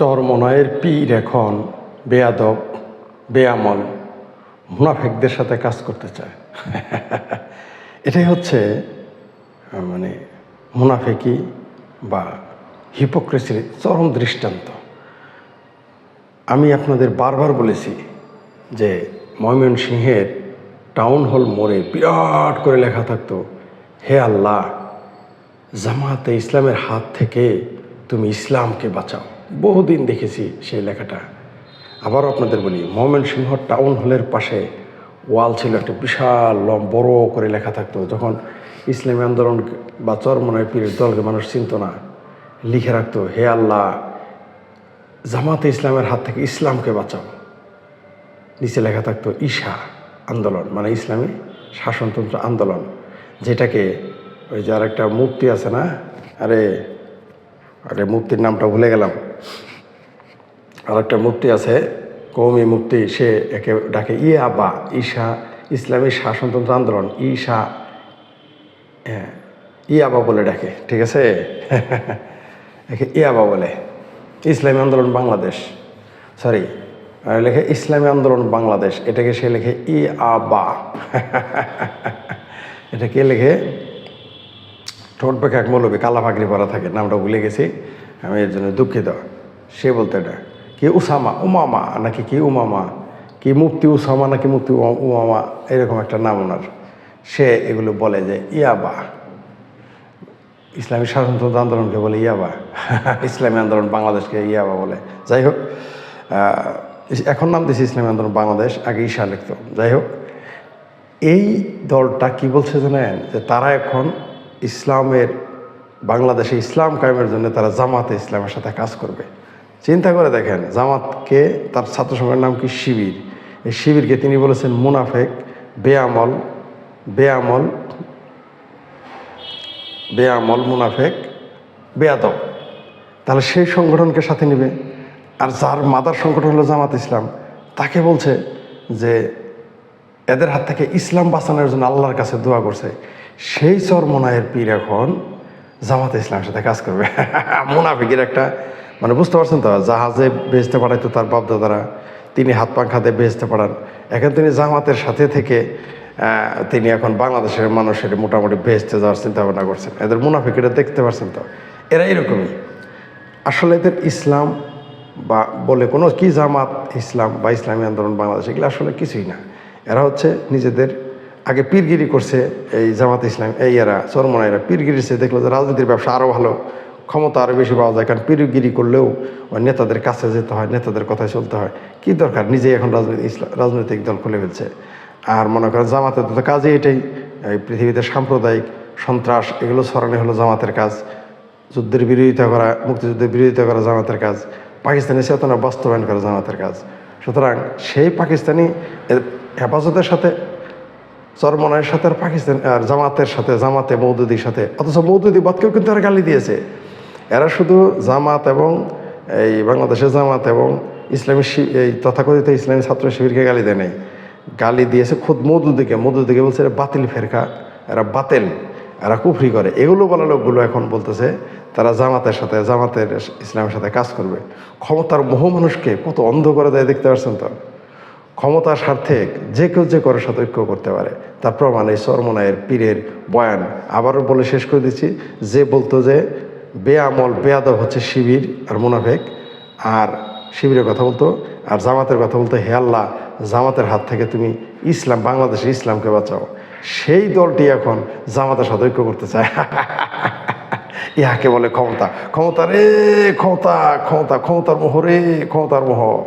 চরমনয়ের পীর এখন বেয়াদব, বেয়ামল, মুনাফেকদের সাথে কাজ করতে চায়। এটাই হচ্ছে মানে মুনাফেকি বা হিপোক্রেসির চরম দৃষ্টান্ত। আমি আপনাদের বারবার বলেছি যে ময়মনসিংহের টাউন হল মোড়ে বিরাট করে লেখা থাকতো, হে আল্লাহ, জামাতে ইসলামের হাত থেকে তুমি ইসলামকে বাঁচাও। বহুদিন দেখেছি সেই লেখাটা। আবারও আপনাদের বলি মোহামেন সিংহ টাউন হলের পাশে ওয়াল ছিল একটা বিশাল বড় করে লেখা থাকতো। যখন ইসলামী আন্দোলন বা চরমনায় পীরের দলকে মানুষ চিনত না, লিখে রাখতো, হে আল্লাহ, জামাতে ইসলামের হাত থেকে ইসলামকে বাঁচাও। নিচে লেখা থাকতো, ঈশা আন্দোলন মানে ইসলামী শাসনতন্ত্র আন্দোলন, যেটাকে ওই যে আর একটা মূর্তি আছে না? আরে আরে মূর্তির নামটা ভুলে গেলাম। আর একটা মূর্তি আছে। কৌমি মূর্তি সে একে ডাকে ইয়ে আবা ঈশা, ইসলামী শাসনতন্ত্র আন্দোলন, ঈশা ইয়াবা বলে ডাকে, ঠিক আছে? একে ইয়াবা বলে। ইসলামী আন্দোলন বাংলাদেশ সরি লেখে ইসলামী আন্দোলন বাংলাদেশ, এটাকে সে লেখে ই আবা এটা কে লেখে? ঠোঁট পেখে এক মৌলবী, কালা ফাকরি পরা থাকে, নামটা ভুলে গেছি, আমি এর জন্য দুঃখিত। সে বলতে এটা। কি উসামা উমামা নাকি কি উমামা কি মুক্তি উসামা নাকি মুক্তি উমা- উমামা এরকম একটা নাম ওনার। সে এগুলো বলে যে, ইয়াবা। ইসলামী শাসনতন্ত্র আন্দোলনকে বলে ইয়াবা। ইসলামী আন্দোলন বাংলাদেশকে ইয়াবা বলে। যাই হোক এখন নাম দিয়েছে ইসলামী আন্দোলন বাংলাদেশ, আগে ঈশা লিখত। যাই হোক, এই দলটা কি বলছে জানেন? যে তারা এখন ইসলামের, বাংলাদেশে ইসলাম কায়েমের জন্য তারা জামাতে ইসলামের সাথে কাজ করবে। চিন্তা করে দেখেন, জামাতকে তার ছাত্র সংঘের নাম কি? শিবির। এই শিবিরকে তিনি বলেছেন মুনাফেক, বেআমল বেআমল বেআমল, মুনাফেক, বেয়াদব। তাহলে সেই সংগঠনকে সাথে নেবে। আর যার মাদার সংগঠন হলো জামাত ইসলাম, তাকে বলছে যে এদের হাত থেকে ইসলাম বাঁচানোর জন্য আল্লাহর কাছে দোয়া করছে। সেই চরমনায়ের পীর এখন জামাত ইসলামের সাথে কাজ করবে। মুনাফিকের একটা মানে বুঝতে পারছেন তো, জাহাজে বেচতে পাঠাইতো তার বাপদাদারা, তিনি হাত পাখাতে বেচতে পাঠান এখন তিনি জামাতের সাথে থেকে তিনি এখন বাংলাদেশের মানুষের মোটামুটি বেচতে যাওয়ার চিন্তা ভাবনা করছেন। এদের মুনাফিকেরা দেখতে পারছেন তো? এরা এরকমই। আসলে এদের ইসলাম বা বলে কোনো কি জামাত ইসলাম বা ইসলামী আন্দোলন বাংলাদেশ, এগুলো আসলে কিছুই না। এরা হচ্ছে নিজেদের, আগে পীরগিরি করছে এই জামাত ইসলাম, এই এরা চরমনা এরা পীরগিরি সে দেখল যে রাজনীতির ব্যবসা আরও ভালো। ক্ষমতা আরও বেশি পাওয়া যায়, কারণ পীরগিরি করলেও ওই নেতাদের কাছে যেতে হয়, নেতাদের কথায় চলতে হয়। কি দরকার? নিজেই এখন রাজনীতি ইসলাম রাজনৈতিক দল খুলে ফেলছে। আর মনে করেন জামাতের তো কাজই এটাই, এই পৃথিবীতে সাম্প্রদায়িক সন্ত্রাস, এগুলো ছড়ানো হলো জামাতের কাজ। যুদ্ধের বিরোধিতা করা, মুক্তিযুদ্ধের বিরোধিতা করা জামাতের কাজ। পাকিস্তানি চেতনা বাস্তবায়ন করা জামাতের কাজ। সুতরাং সেই পাকিস্তানি হেফাজতের সাথে, চরমনায়ের সাথে আর পাকিস্তান, আর জামাতের সাথে, জামাতে মৌদুদির সাথে। অথচ মৌদুদি বাদকেও কিন্তু আর গালি দিয়েছে। এরা শুধু জামাত এবং এই বাংলাদেশের জামাত এবং ইসলামী এই তথাকথিত ইসলামী ছাত্র শিবিরকে গালি দেয় নাই। গালি দিয়েছে খুদ মৌদুদিকে মৌদুদিকে বলছে এরা বাতিল ফেরকা, এরা বাতেল, এরা কুফরি করে। এগুলো বলা লোকগুলো এখন বলতেছে তারা জামাতের সাথে, জামাতের ইসলামের সাথে কাজ করবে। ক্ষমতার মোহ মানুষকে কত অন্ধ করে দেয় দেখতে পাচ্ছেন তো? ক্ষমতার স্বার্থে যে কেউ যে কারোর সাথে ঐক্য করতে পারে। তার প্রমাণ এই চরমনায়ের পীরের বয়ান। আবারও বলে শেষ করে দিচ্ছি, যে বলতো যে বেআমল, বেয়াদব হচ্ছে শিবির আর মুনাফেক। আর শিবিরের কথা বলতো, আর জামাতের কথা বলতো, হে আল্লাহ, জামাতের হাত থেকে তুমি ইসলাম বাংলাদেশে ইসলামকে বাঁচাও। সেই দলটি এখন জামাতের ঐক্য করতে চায়। ইহাকে বলে ক্ষমতা। ক্ষমতা রে, ক্ষমতা ক্ষমতা, ক্ষমতার মোহ রে, ক্ষমতার মোহ।